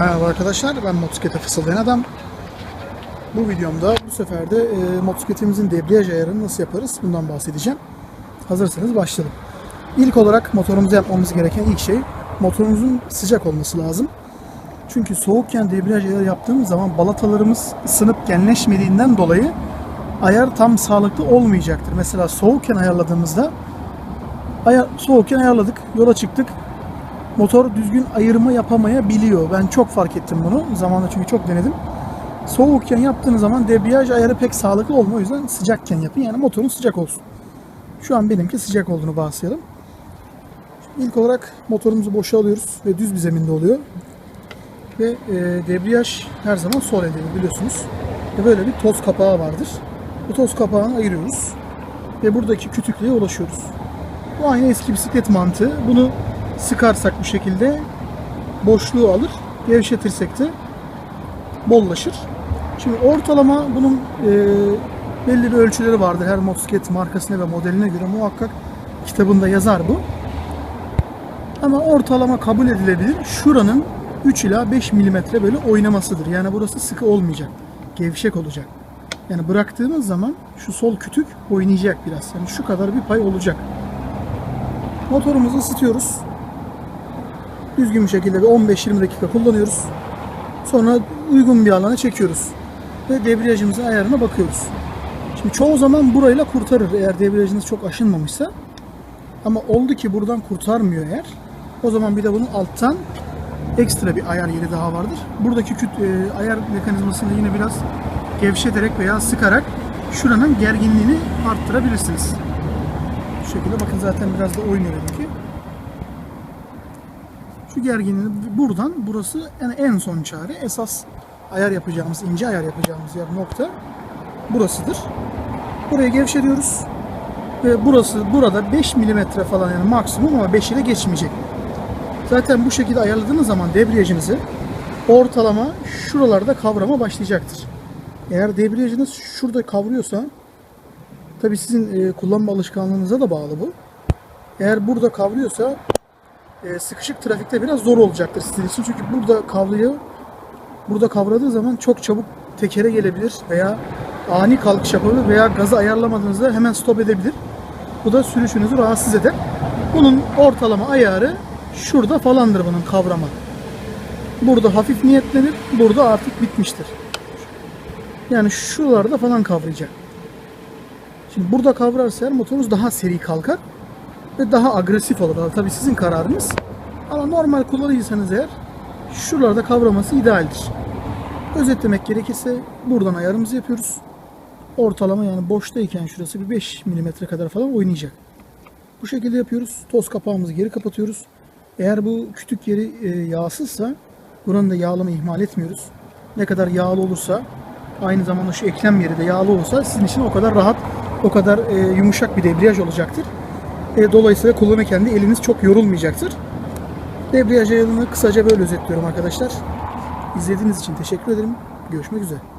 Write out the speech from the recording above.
Merhaba arkadaşlar, ben motosiklete fısıldayan adam. Bu videomda bu sefer de e, motosikletimizin debriyaj ayarını nasıl yaparız bundan bahsedeceğim. Hazırsanız başlayalım. İlk olarak motorumuza yapmamız gereken ilk şey motorumuzun sıcak olması lazım. Çünkü soğukken debriyaj ayarı yaptığımız zaman balatalarımız ısınıp genleşmediğinden dolayı ayar tam sağlıklı olmayacaktır. Mesela soğukken ayarladığımızda ayar, soğukken ayarladık, yola çıktık. Motor düzgün ayırma yapamayabiliyor. Ben çok fark ettim bunu. Zamanında çünkü çok denedim. Soğukken yaptığınız zaman debriyaj ayarı pek sağlıklı olmuyor. O yüzden sıcakken yapın. Yani motorun sıcak olsun. Şu an benimki sıcak olduğunu varsayalım. İlk olarak motorumuzu boşa alıyoruz ve düz bir zeminde oluyor. Ve e, debriyaj her zaman sol elde biliyorsunuz. Ve böyle bir toz kapağı vardır. Bu toz kapağını ayırıyoruz. Ve buradaki kütüklüğe ulaşıyoruz. Bu aynı eski bisiklet mantığı. Bunu sıkarsak bu şekilde boşluğu alır. Gevşetirsek de bollaşır. Şimdi ortalama bunun e, belli bir ölçüleri vardır. Her motosiklet markasına ve modeline göre muhakkak kitabında yazar bu. Ama ortalama kabul edilebilir. Şuranın 3 ila 5 milimetre böyle oynamasıdır. Yani burası sıkı olmayacak. Gevşek olacak. Yani bıraktığımız zaman şu sol kütük oynayacak biraz. Yani şu kadar bir pay olacak. Motorumuzu ısıtıyoruz. Düzgün bir şekilde bir 15-20 dakika kullanıyoruz. Sonra uygun bir alana çekiyoruz. Ve debriyajımızın ayarına bakıyoruz. Şimdi çoğu zaman burayla kurtarır eğer debriyajınız çok aşınmamışsa. Ama oldu ki buradan kurtarmıyor eğer. O zaman bir de bunun alttan ekstra bir ayar yeri daha vardır. Buradaki küt, e, ayar mekanizmasını yine biraz gevşeterek veya sıkarak şuranın gerginliğini arttırabilirsiniz. Şu şekilde bakın zaten biraz da oynuyor ki. Şu gerginliğini buradan burası yani en son çare. Esas ayar yapacağımız, ince ayar yapacağımız yer nokta burasıdır. Burayı gevşetiyoruz. Ve burası burada 5 milimetre falan yani maksimum ama 5 ile geçmeyecek. Zaten bu şekilde ayarladığınız zaman debriyajınızı ortalama şuralarda kavrama başlayacaktır. Eğer debriyajınız şurada kavruyorsa tabi sizin e, kullanma alışkanlığınıza da bağlı bu. Eğer burada kavruyorsa e, sıkışık trafikte biraz zor olacaktır sizin için. Çünkü burada kavruyor. Burada kavradığı zaman çok çabuk tekere gelebilir veya ani kalkış yapabilir veya gazı ayarlamadığınızda hemen stop edebilir. Bu da sürüşünüzü rahatsız eder. Bunun ortalama ayarı şurada falandır bunun kavrama. Burada hafif niyetlenir, burada artık bitmiştir. Yani şuralarda falan kavrayacak. Şimdi burada kavrarsa eğer motorunuz daha seri kalkar ve daha agresif olur. Tabii sizin kararınız. Ama normal kullanıcıysanız eğer şuralarda kavraması idealdir. Özetlemek gerekirse buradan ayarımızı yapıyoruz. Ortalama yani boştayken şurası bir 5 mm kadar falan oynayacak. Bu şekilde yapıyoruz. Toz kapağımızı geri kapatıyoruz. Eğer bu kütük yeri e, yağsızsa buranın da yağlama ihmal etmiyoruz. Ne kadar yağlı olursa aynı zamanda şu eklem yeri de yağlı olursa sizin için o kadar rahat, o kadar e, yumuşak bir debriyaj olacaktır. E, dolayısıyla kullanırken de eliniz çok yorulmayacaktır. Debriyaj ayarını kısaca böyle özetliyorum arkadaşlar. İzlediğiniz için teşekkür ederim. Görüşmek üzere.